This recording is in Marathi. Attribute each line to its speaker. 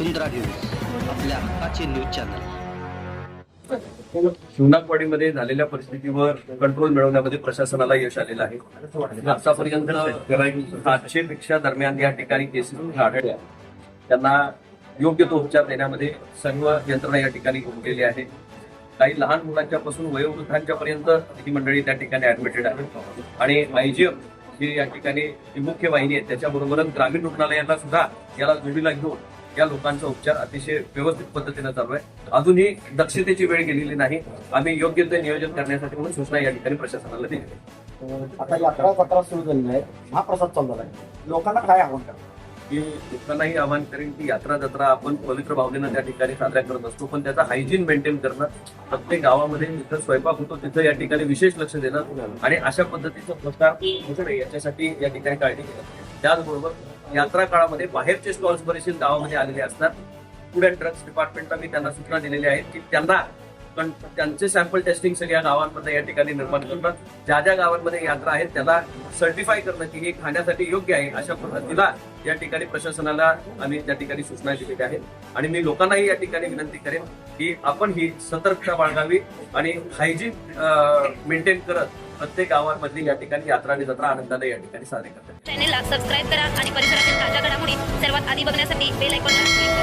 Speaker 1: वसुंधरा न्यूज आपल्या हक्काचे न्यूज चॅनल.
Speaker 2: शिवनागवाडीमध्ये झालेल्या परिस्थितीवर कंट्रोल मिळवण्यामध्ये प्रशासनाला यश आलेलं आहे. आतापर्यंत सातशे पेक्षा दरम्यान या ठिकाणी केसेस आढळल्या. त्यांना योग्य तो उपचार देण्यामध्ये सर्व यंत्रणा या ठिकाणी गुंतलेली आहे. काही लहान मुलांच्या पासून वयोवृद्धांच्या पर्यंत ही मंडळी त्या ठिकाणी ऍडमिटेड आहे आणि आयजीएम ही या ठिकाणी मुख्य वाहिनी आहे त्याच्याबरोबरच ग्रामीण रुग्णालयाला सुद्धा याला जोडीला घेऊन या लोकांचा उपचार अतिशय व्यवस्थित पद्धतीने चालू आहे. अजूनही दक्षतेची वेळ गेलेली नाही. आम्ही योग्य ते नियोजन करण्यासाठी म्हणून सूचना या ठिकाणी प्रशासनाला दिली.
Speaker 3: आता यात्रा जत्रा सुरू झालेली आहे. महाप्रसाद चालू झाला आहे. लोकांना काय आव्हान
Speaker 2: लोकांनाही आवाहन करेन की यात्रा जत्रा आपण पवित्र भावनेनं त्या ठिकाणी साजरा करत असतो. पण त्याचा हायजीन मेंटेन करणं प्रत्येक गावामध्ये जिथं स्वयंपाक होतो तिथं या ठिकाणी विशेष लक्ष देणं आणि अशा पद्धतीचा प्रकार याच्यासाठी या ठिकाणी काळजी घेणं त्याचबरोबर यात्रा काळामध्ये बाहेरचे स्टॉल्स बरेचसे गावामध्ये आलेले असतात. फूड अँड ड्रग्स डिपार्टमेंटला मी त्यांना सूचना दिलेल्या आहेत की त्यांना पण त्यांचे सॅम्पल टेस्टिंग सगळ्या गावांमध्ये या ठिकाणी निर्माण करणं ज्या ज्या गावांमध्ये यात्रा आहेत त्याला सर्टिफाय करणं की हे खाण्यासाठी योग्य आहे अशा पद्धतीला या ठिकाणी प्रशासनाला आम्ही त्या ठिकाणी सूचना दिलेल्या आहेत आणि मी लोकांनाही या ठिकाणी विनंती करेन की आपण ही सतर्कता बाळगावी आणि हायजीन मेंटेन करत प्रत्येक गावांमधली या ठिकाणी यात्रा आणि जत्रा आनंदाने या ठिकाणी साजरी करतात.
Speaker 4: चॅनेलला सबस्क्राईब करा आणि परिसरातील ताज्या घडामोडी सर्वात आधी बघण्यासाठी बेल आयकॉनला